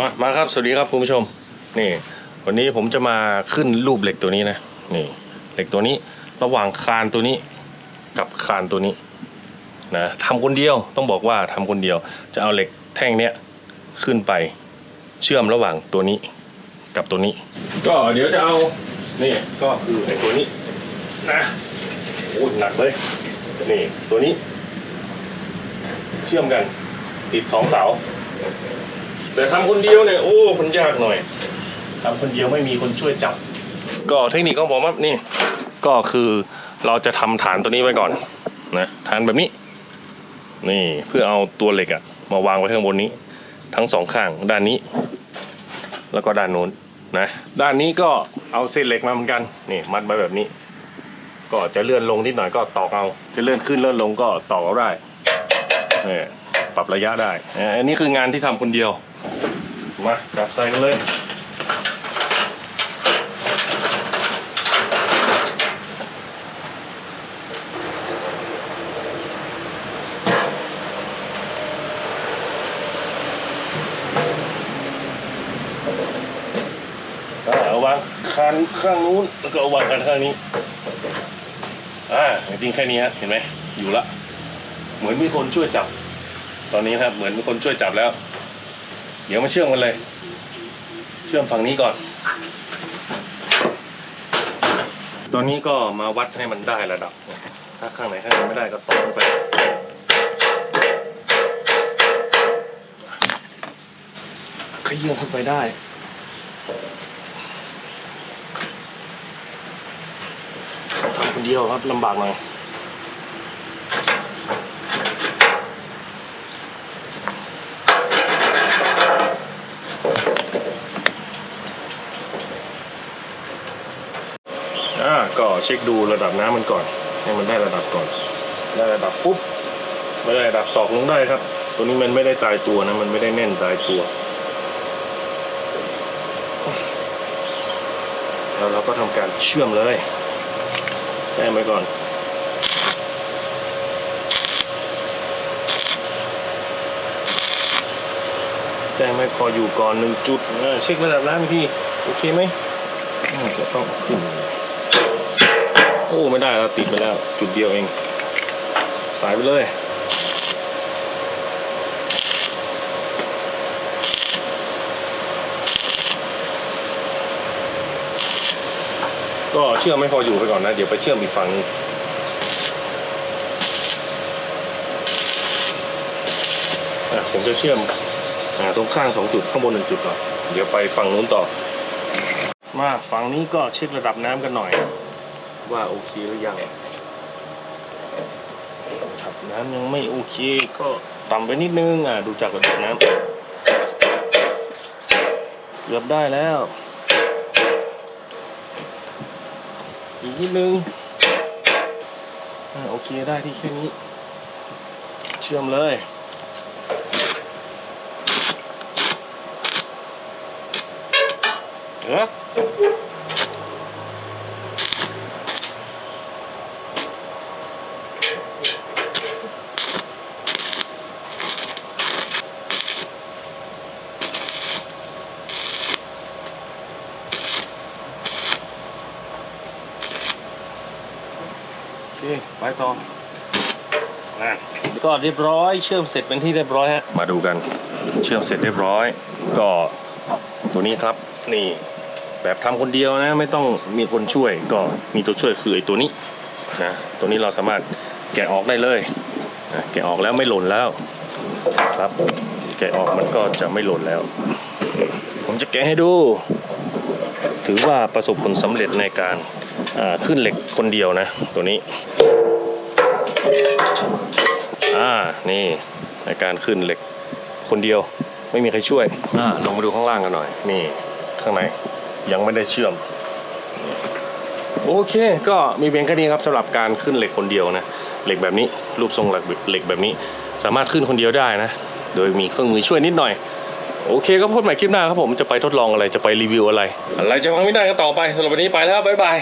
มามาครับสวัสดีครับคุณผู้ชม นี่ วันนี้ผมจะมาขึ้นรูปเหล็กตัวนี้นะนี่เหล็กตัวนี้ระหว่างคานตัวนี้กับคานตัวนี้นะทำคนเดียวต้องบอกว่าทำคนเดียว จะเอาเหล็กแท่งเนี้ยขึ้นไปเชื่อมระหว่างตัวนี้กับตัวนี้ ก็เดี๋ยวจะเอานี่ก็คือไอ้ตัวนี้นะโอ้หนักเลยนี่ตัวนี้ เชื่อมกันติดสองเสา แต่ทำคนเดียวเนี่ยโอ้มันยากหน่อยทำคนเดียวไม่มีคนช่วยจับ ก็เทคนิคของผมครับนี่ก็คือเราจะทำฐานตัวนี้ไว้ก่อนนะฐานแบบนี้ นี่เพื่อเอาตัวเหล็กอะมาวางไว้ข้างบนนี้ ทั้งสองข้างด้านนี้ แล้วก็ด้านโน้นนะด้านนี้ก็เอาเศษเหล็กมาเหมือนกันนี่มัดไว้แบบนี้ ก็จะเลื่อนลงนิดหน่อยก็ตอกเอา จะเลื่อนขึ้นเลื่อนลงก็ตอกเอาได้นี่ปรับระยะได้อ่าอันนี้คืองานที่ทำคนเดียว มาจับใส่กันเลยเอาวางคันข้างนู้นแล้วก็เอาวางคันข้างนี้ อ่าจริงแค่นี้ฮะเห็นไหมอยู่ละ เหมือนมีคนช่วยจับ ตอนนี้ครับเหมือนมีคนช่วยจับแล้ว เดี๋ยวมาเชื่อมกันเลย เชื่อมฝั่งนี้ก่อน ตอนนี้ก็มาวัดให้มันได้ระดับ ถ้าข้างไหนข้างไหนไม่ได้ก็ต่อไป ขยื่นขึ้นไปได้ทำคนเดียวครับลำบากหน่อย อ่าก็เช็คดูระดับน้ำมันก่อน ให้มันได้ระดับก่อน ได้ระดับปุ๊บไม่ได้ระดับตอกลงได้ครับ ตัวนี้มันไม่ได้ตายตัวนะ มันไม่ได้แน่นตายตัว แล้วเราก็ทำการเชื่อมเลยแต้ไว้ก่อนแจ้งไม่พออยู่ก่อนหนึ่งจุดเช็คระดับน้ำอีกที โอเคไหมน่าจะต้องขึ้น โอ้ไม่ได้แล้วติดไปแล้ว จุดเดียวเอง สายไปเลย ก็เชื่อมไม่พออยู่ไปก่อนนะ เดี๋ยวไปเชื่อมอีกฝั่งนึงอะผมจะเชื่อมอตรงข้างสองจุดข้างบนหนึ่งจุดก่อน เดี๋ยวไปฝั่งนู้นต่อ มาฝั่งนี้ก็เช็คระดับน้ำกันหน่อย ว่าโอเคหรือยังระดับน้ำยังไม่โอเคก็ต่ำไปนิดนึงอะดูจากระดับน้ำเกือบได้แล้วอีกนิดนึงอ่าโอเคได้ที่แค่นี้ เชื่อมเลยเออ โอเคไปต่อนะก็เรียบร้อยเชื่อมเสร็จเป็นที่เรียบร้อยฮะ มาดูกัน เชื่อมเสร็จเรียบร้อย ก็ตัวนี้ครับนี่แบบทำคนเดียวนะ ไม่ต้องมีคนช่วยก็มีตัวช่วยคือไอ้ตัวนี้นะตัวนี้เราสามารถ แกะออกได้เลยแกะออกแล้วไม่หล่นแล้วครับแกะออกมันก็จะไม่หล่นแล้ว ผมจะแกะให้ดู ถือว่าประสบผลสำเร็จในการขึ้นเหล็กคนเดียวนะ ตัวนี้อ่านี่ในการขึ้นเหล็กคนเดียว ไม่มีใครช่วยอ่าลงมาดูข้างล่างกันหน่อย นี่ข้างในยังไม่ได้เชื่อม โอเค ก็มีเพียงแค่นี้ครับสำหรับการขึ้นเหล็กคนเดียวนะ เหล็กแบบนี้ รูปทรงเหล็กเหล็กแบบนี้ สามารถขึ้นคนเดียวได้นะ โดยมีเครื่องมือช่วยนิดหน่อย โอเคก็พบใหม่คลิปหน้าครับผมจะไปทดลองอะไรจะไปรีวิวอะไร อะไรจะฟังไม่ได้ก็ต่อไปสำหรับวันนี้ไปแล้วบ๊ายบาย